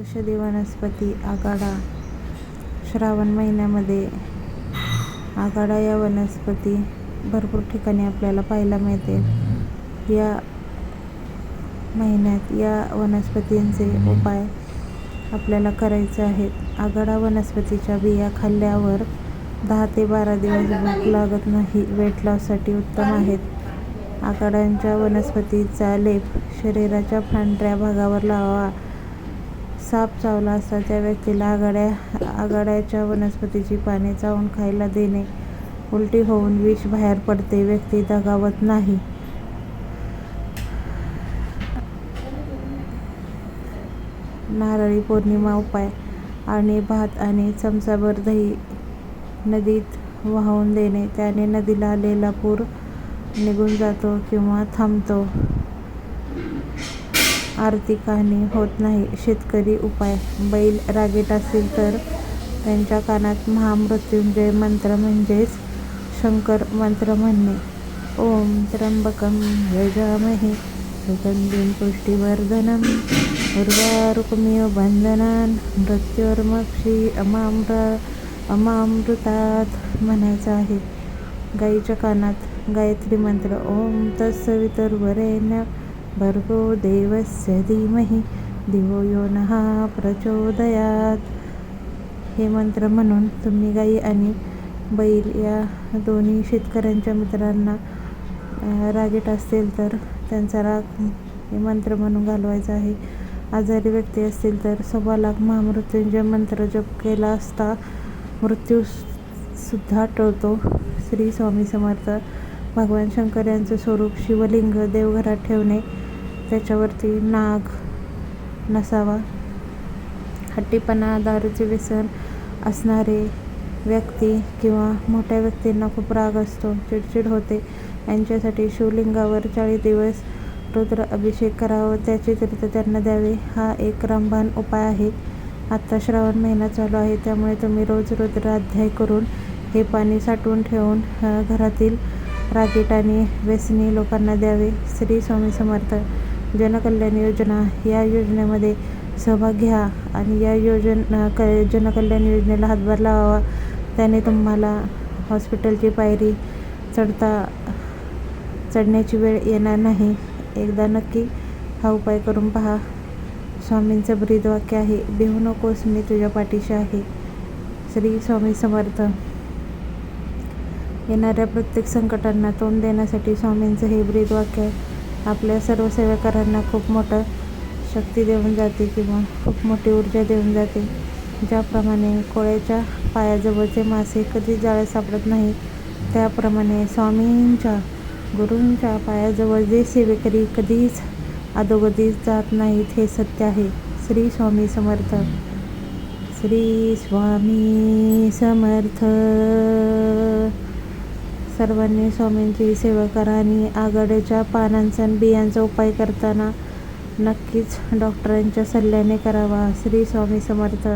औषधी वनस्पती आगाडा. श्रावण महिन्यामध्ये आगाडा या वनस्पती भरपूर ठिकाणी आपल्याला पाहायला मिळते. या महिन्यात या वनस्पतींचे उपाय आपल्याला करायचे आहेत. आगाडा वनस्पतीच्या बिया खाल्ल्यावर दहा ते बारा दिवस भूक लागत नाही वेट लॉससाठी उत्तम आहेत. आगाड्यांच्या वनस्पतीचा लेप शरीराच्या पांढऱ्या भागावर लावा. साप चावला असता त्या व्यक्तीला आघाड्या आघाड्याच्या वनस्पतीची पाने चावून खायला देणे उलटी होऊन विष बाहेर पडते व्यक्ती दगावत नाही. नारळी पौर्णिमा उपाय. आणि भात आणि चमचाभर दही नदीत वाहून देणे. त्याने नदीला आलेला पूर निघून जातो किंवा थांबतो. आर्थिक हानी होत नाही. शेतकरी उपाय. बैल रागीट असेल तर त्यांच्या कानात महामृत्युंजय मंत्र म्हणजेच शंकर मंत्र म्हणणे. ओम त्र्यंबकम यजामहे सुगंधिं पुष्टिवर्धनम् उर्वारुकमिव बंधनान मृत्युर्मक्षी अमाम्र अमामृतात म्हणायचं आहे. गाईच्या कानात गायत्री मंत्र. ओम तत्सवितुर्वरेण्य भर्गो देवस्य धीमहि दिवो यो नः प्रचोदयात। हे मंत्र म्हणून तुम्ही गाई आणि बैल या दोन्ही शेतकऱ्यांच्या मित्रांना रागीट असतील तर त्यांचा राग हे मंत्र म्हणून घालवायचा आहे. आजारी व्यक्ती असतील तर सव्वा लाख महामृत्यूंचे मंत्र जप केला असता मृत्यू सुद्धा टळतो. श्री स्वामी समर्थ भगवान शंकर यांचं स्वरूप शिवलिंग देवघरात ठेवणे त्याच्यावरती नाग नसावा. हट्टीपणा दारूचे व्यसन असणारे व्यक्ती किंवा मोठ्या व्यक्तींना खूप राग असतो चिडचिड होते. यांच्यासाठी शिवलिंगावर चाळीस दिवस रुद्र अभिषेक करावा त्याचे तीर्थ त्यांना द्यावे. हा एक रामबाण उपाय आहे. आत्ता श्रावण महिना चालू आहे त्यामुळे तुम्ही रोज रुद्राध्याय करून हे पाणी साठवून ठेवून घरातील राकेट आणि व्यसनी लोकांना द्यावे. श्री स्वामी समर्थ जनकल्याण योजना. या योजनेमध्ये सहभाग घ्या आणि या योजना क जनकल्याण योजनेला हातभार लावावा. त्याने तुम्हाला हॉस्पिटलची पायरी चढता चढण्याची वेळ येणार नाही. एकदा नक्की हा उपाय करून पहा. स्वामींचं ब्रीद वाक्य आहे देऊ नकोस मी तुझ्या पाठीशी आहे. श्री स्वामी समर्थ. येणाऱ्या प्रत्येक संकटांना तोंड देण्यासाठी स्वामींचं हे ब्रीद वाक्य आपल्या सर्व सेवेकरांना खूप मोठं शक्ती देऊन जाते किंवा खूप मोठी ऊर्जा देऊन जाते. ज्याप्रमाणे कोळ्याच्या पायाजवळचे मासे कधीच जाळ्यात सापडत नाही त्याप्रमाणे स्वामींच्या गुरूंच्या पायाजवळ जे सेवेकरी कधीच अधोगतीच जात नाहीत हे सत्य आहे. श्री स्वामी समर्थ. श्री स्वामी समर्थ. सर्वांनी स्वामींची सेवा करा आणि आघाड्याच्या पानांचा आणि बियांचा उपाय करताना नक्कीच डॉक्टरांच्या सल्ल्याने करावा. श्री स्वामी समर्थ.